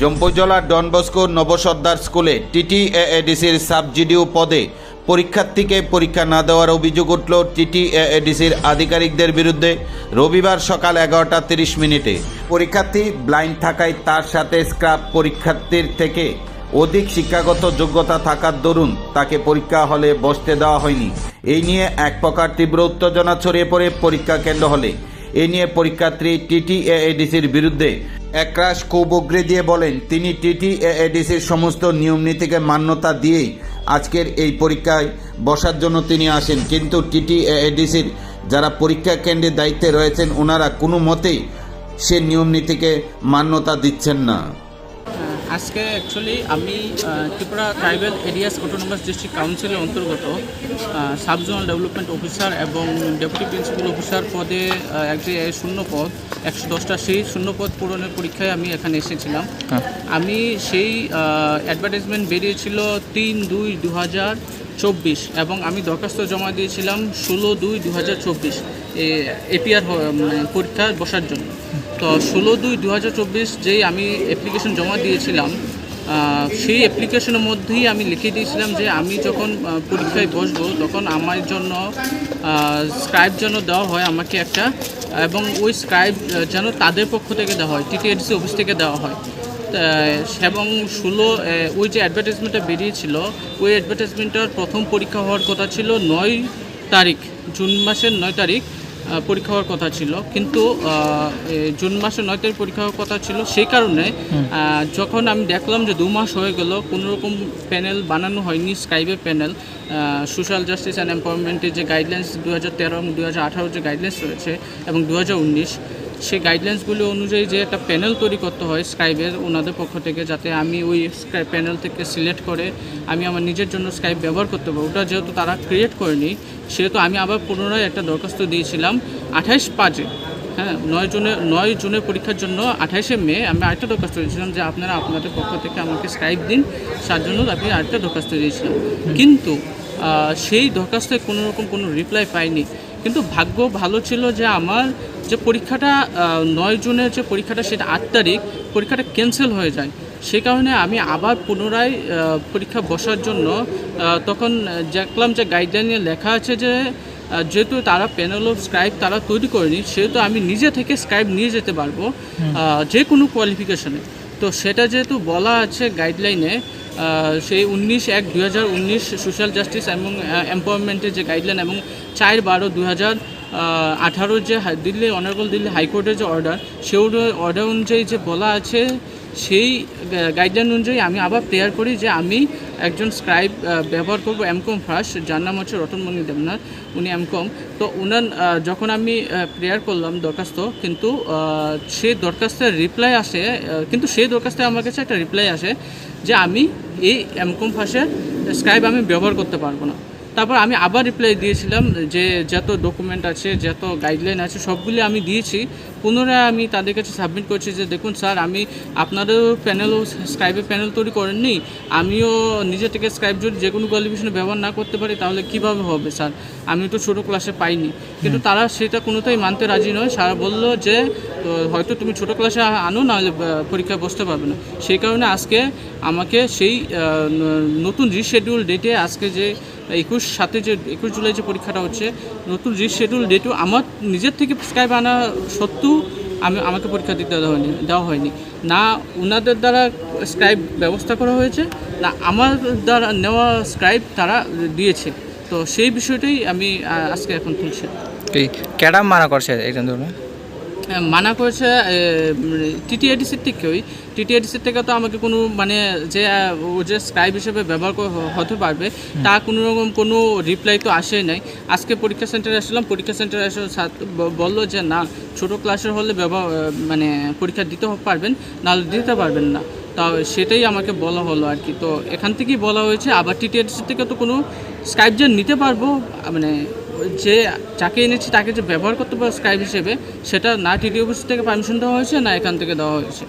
জম্পুজলার Don Bosco নবসর্দার স্কুলে টিটিএডিসির সাবজিডিও পদে পরীক্ষার্থীকে পরীক্ষা না দেওয়ার অভিযোগ উঠল টিটিএডিসির আধিকারিকদের বিরুদ্ধে। রবিবার সকাল এগারোটা তিরিশ মিনিটে। পরীক্ষার্থী ব্লাইন্ড থাকায় তার সাথে স্ক্রাব পরীক্ষার্থীর থেকে অধিক শিক্ষাগত যোগ্যতা থাকার দরুন তাকে পরীক্ষা হলে বসতে দেওয়া হয়নি। এই নিয়ে এক প্রকার তীব্র উত্তেজনা ছড়িয়ে পড়ে পরীক্ষা কেন্দ্র হলে। এ নিয়ে পরীক্ষার্থী টিটিএডিসির বিরুদ্ধে একরাশ কৌবগ্রে দিয়ে বলেন, তিনি টিটি এডিসির সমস্ত নিয়ম নীতিকে মান্যতা দিয়েই আজকের এই পরীক্ষায় বসার জন্য তিনি আসেন। কিন্তু টিটি এডিসির যারা পরীক্ষা কেন্দ্রের দায়িত্বে রয়েছেন ওনারা কোনো মতেই সে নিয়ম নীতিকে মান্যতা দিচ্ছেন না। আজকে অ্যাকচুয়ালি আমি Tripura tribal areas autonomous district কাউন্সিলের অন্তর্গত সাব জোনাল ডেভেলপমেন্ট অফিসার এবং ডেপুটি প্রিন্সিপাল অফিসার পদে এক একটি শূন্য পদ একশো দশটা সেই শূন্য পদ পূরণের পরীক্ষায় আমি এখানে এসেছিলাম। আমি সেই অ্যাডভার্টাইজমেন্ট বেরিয়েছিল তিন দুই দু হাজার চব্বিশ এবং আমি দরখাস্ত জমা দিয়েছিলাম ষোলো দুই দু হাজার চব্বিশ এপিআর পরীক্ষা বসার জন্য। তো ষোলো দুই দু হাজার চব্বিশ যেই আমি অ্যাপ্লিকেশন জমা দিয়েছিলাম সেই অ্যাপ্লিকেশনের মধ্যেই আমি লিখে দিয়েছিলাম যে আমি যখন পরীক্ষায় বসবো তখন আমার জন্য স্ক্রাইব যেন দেওয়া হয় আমাকে একটা, এবং ওই স্ক্রাইব যেন তাদের পক্ষ থেকে দেওয়া হয় টিটিএডিসি অফিস থেকে দেওয়া হয়। এবং ষোলো ওই যে অ্যাডভার্টাইজমেন্টটা বেরিয়েছিল ওই অ্যাডভার্টাইজমেন্টটার প্রথম পরীক্ষা হওয়ার কথা ছিল নয় তারিখ জুন মাসের নয় তারিখ পরীক্ষা হওয়ার কথা ছিল। কিন্তু জুন মাসের নয় তারিখ পরীক্ষা হওয়ার কথা ছিল সেই কারণে যখন আমি দেখলাম যে দু মাস হয়ে গেল কোনো রকম প্যানেল বানানো হয়নি স্কাইবের প্যানেল সোশ্যাল জাস্টিস অ্যান্ড এমপাওয়ারমেন্টের যে গাইডলাইন্স দু হাজার তেরো এবং দু হাজার আঠারো যে গাইডলাইন্স রয়েছে এবং দু হাজার উনিশ সেই গাইডলাইন্সগুলো অনুযায়ী যে একটা প্যানেল তৈরি করতে হয় স্কাইবের ওনাদের পক্ষ থেকে যাতে আমি ওই স্কাই প্যানেল থেকে সিলেক্ট করে আমি আমার নিজের জন্য স্কাইপ ব্যবহার করতে পারব। ওটা যেহেতু তারা ক্রিয়েট করেনি, সেহেতু আমি আবার পুনরায় একটা দরখাস্ত দিয়েছিলাম আঠাইশ পাঁচে। হ্যাঁ নয় জুনে, নয় জুনের পরীক্ষার জন্য আঠাইশে মে আমি আরেকটা দরখাস্ত দিয়েছিলাম যে আপনারা আপনাদের পক্ষ থেকে আমাকে স্কাইপ দিন, তার জন্য আমি আরেকটা দরখাস্ত দিয়েছিলাম। কিন্তু সেই দরখাস্তে কোনো রকম কোনো রিপ্লাই পাইনি। কিন্তু ভাগ্য ভালো ছিল যে আমার যে পরীক্ষাটা নয় জুনের যে পরীক্ষাটা সেটা আট তারিখ পরীক্ষাটা ক্যান্সেল হয়ে যায়। সে কারণে আমি আবার পুনরায় পরীক্ষা বসার জন্য তখন দেখলাম যে গাইডলাইনে লেখা আছে যে যেহেতু তারা প্যানেল অফ স্ক্রাইব তারা তৈরি করেনি সেহেতু আমি নিজে থেকে স্ক্রাইব নিয়ে যেতে পারব যে কোনো কোয়ালিফিকেশনে তো সেটা যেহেতু বলা আছে গাইডলাইনে সেই উনিশ এক দু সোশ্যাল জাস্টিস এবং এম্পাওয়ারমেন্টের যে গাইডলাইন এবং চার বারো দু হাজার যে দিল্লি অনারেবল দিল্লি হাইকোর্টের যে অর্ডার সে অর্ডার অনুযায়ী যে বলা আছে, সেই গাইডলাইন অনুযায়ী আমি আবার প্রেয়ার করি যে আমি একজন স্ক্রাইব ব্যবহার করব এমকম ফার্স্ট যার নাম হচ্ছে রতনমণি দেবনাথ, উনি এমকম। তো উনার যখন আমি প্রেয়ার করলাম দরখাস্ত, কিন্তু সে দরখাস্তের রিপ্লাই আসে কিন্তু সেই দরখাস্তে আমার কাছে একটা রিপ্লাই আসে যে আমি এই এমকম ফার্স্টের স্ক্রাইব আমি ব্যবহার করতে পারব না। তারপর আমি আবার রিপ্লাই দিয়েছিলাম যে যত ডকুমেন্ট আছে যত গাইডলাইন আছে সবগুলি আমি দিয়েছি। পুনরায় আমি তাদের কাছে সাবমিট করছি যে দেখুন স্যার আমি আপনারও প্যানেলও স্ক্রাইবের প্যানেল তৈরি করেননি। আমিও নিজে থেকে স্ক্রাইব যদি যে কোনো কোয়ালিফিকেশনে ব্যবহার না করতে পারি তাহলে কীভাবে হবে স্যার আমি তো ছোটো ক্লাসে পাইনি। কিন্তু তারা সেটা কোনোটাই মানতে রাজি নয়। স্যার বলল যে হয়তো তুমি ছোটো ক্লাসে আনো নাহলে পরীক্ষায় বসতে পারবে না। সেই কারণে আজকে আমাকে সেই নতুন রিশেডিউল ডেটে আজকে যে একুশ সাথে যে একুশ জুলাই যে পরীক্ষাটা হচ্ছে নতুন রিশেডিউল ডেটও আমার নিজের থেকে স্ক্রাইব আনা সত্ত্বেও আমি আমাকে পরীক্ষা দিতে দেওয়া হয়নি দেওয়া হয়নি। না ওনাদের দ্বারা স্ক্রাইব ব্যবস্থা করা হয়েছে না আমার দ্বারা নেওয়া স্ক্রাইব তারা দিয়েছে। তো সেই বিষয়টাই আমি আজকে এখন তুলছি। এই ক্যাডা মানা করছে একজন হ্যাঁ, মানা করেছে টিটিআইডিসির থেকেই। টিটিআইডিসির থেকে তো আমাকে কোনো মানে যে ও যে স্ক্রাইব হিসেবে ব্যবহার হতে পারবে তা কোনো রকম কোনো রিপ্লাই তো আসে নাই। আজকে পরীক্ষা সেন্টারে আসলাম পরীক্ষা সেন্টারে ব- বলল যে না ছোটো ক্লাসের হলে ব্যবহার মানে পরীক্ষা দিতে পারবেন নাহলে দিতে পারবেন না। তা সেটাই আমাকে বলা হলো আর কি। তো এখান থেকেই বলা হয়েছে আবার টিটিআইডিসি থেকে তো কোনো স্ক্রাইব যে নিতে পারব মানে যে যাকে এনেছি তাকে যে ব্যবহার করতে পারো স্ক্রাইব হিসেবে, সেটা না টিডি অফিস থেকে পারমিশন দেওয়া হয়েছে, না এখান থেকে দেওয়া হয়েছে।